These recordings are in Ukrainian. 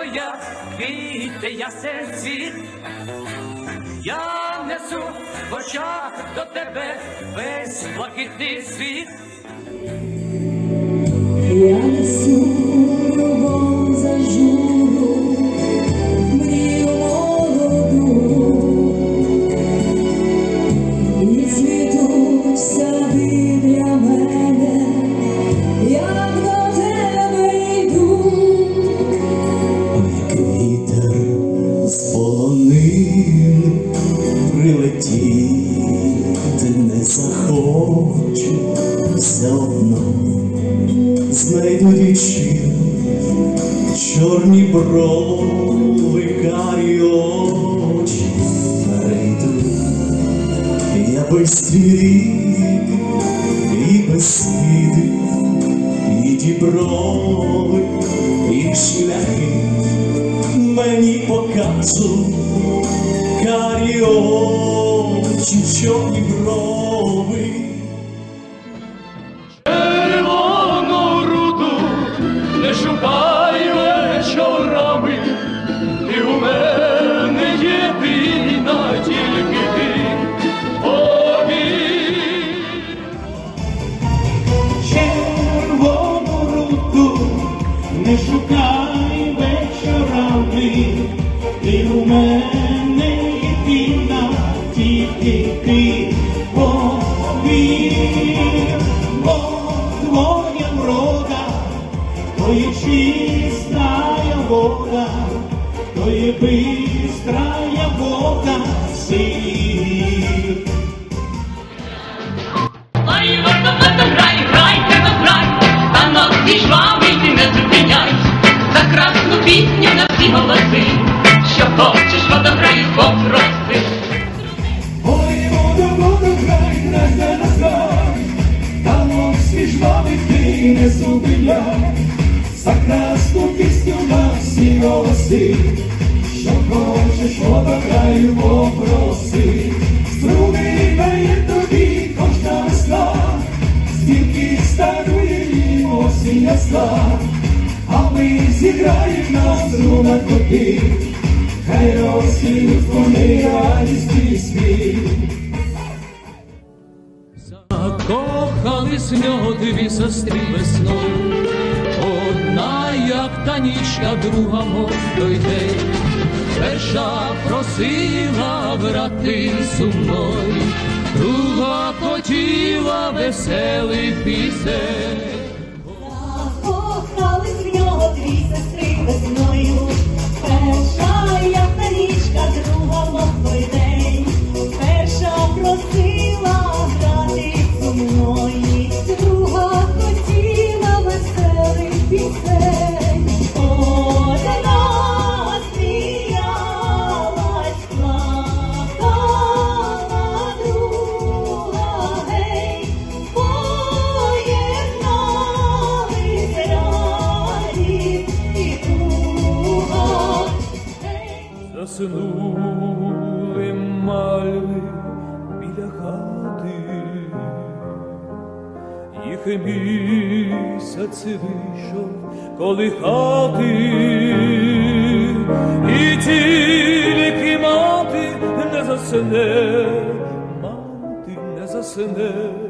моя, квіти ясенці. Я несу в очах до тебе весь блакитний світ. Захоче, все одно. Знайду річі, чорні брови, карі очі. Перейду. Я без і без сліди, і ті брови, і шляхи мені покажуть. Карі очі, чорні брови. Вода, то є бистрая вода сил. Ой, варто варто грай, грайте грай, станок між вами ти не зупиняй. За красну пісню на всі голоси, що хочеш, водограй, попроси. Ой, воду, воду, грай, грай, грай, грай, вами ти не зупиняй, за красну пісню на голоси, що хочеш, водограй, попроси. Струни дає тобі кожна весна, стільки старує і осінь а ми зіграємо на струнах тобі, хай розкинуть вони радість і світ. Закохались нього дві сестри весною, як танічка, друга, мов той день. Перша просила брати сумної, друга хотіла веселих пісень. Кохались в нього дві сестри весною, перша як та річка, друга мов Заснули мальви біля хати, їх місяць вийшов колихати, і тільки мати не засне, мати не засне.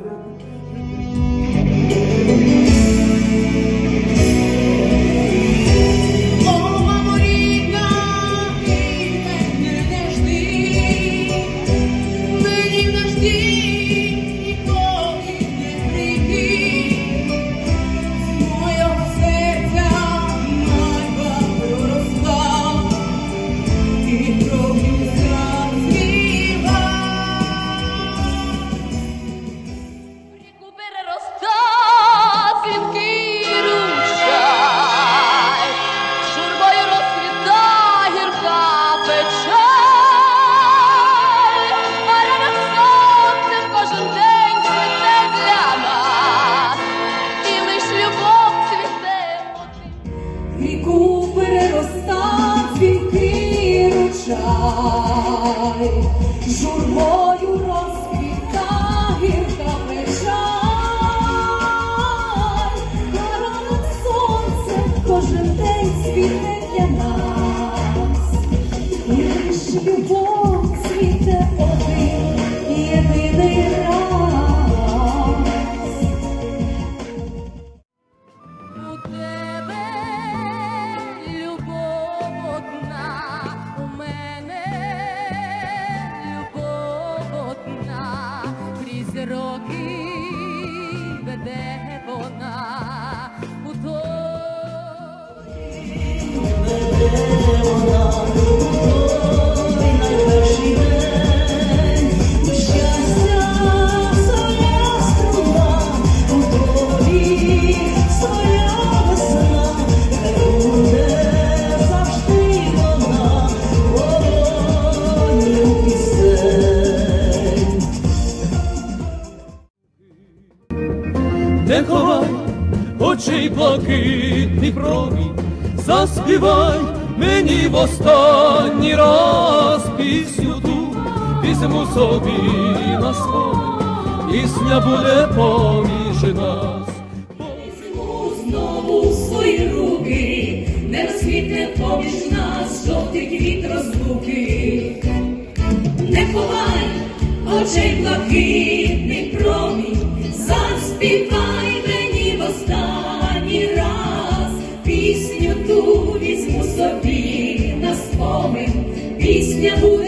Ручай, мій промінь, заспівай мені в останній раз пісню ту, візьму собі на спомин, пісня буде поміж нас. Візьму знову свої руки, не розквітне поміж нас жовтий квіт розлуки. Не ховай очей блакитний промінь, Пісню ту візьму собі на спомин, пісня буде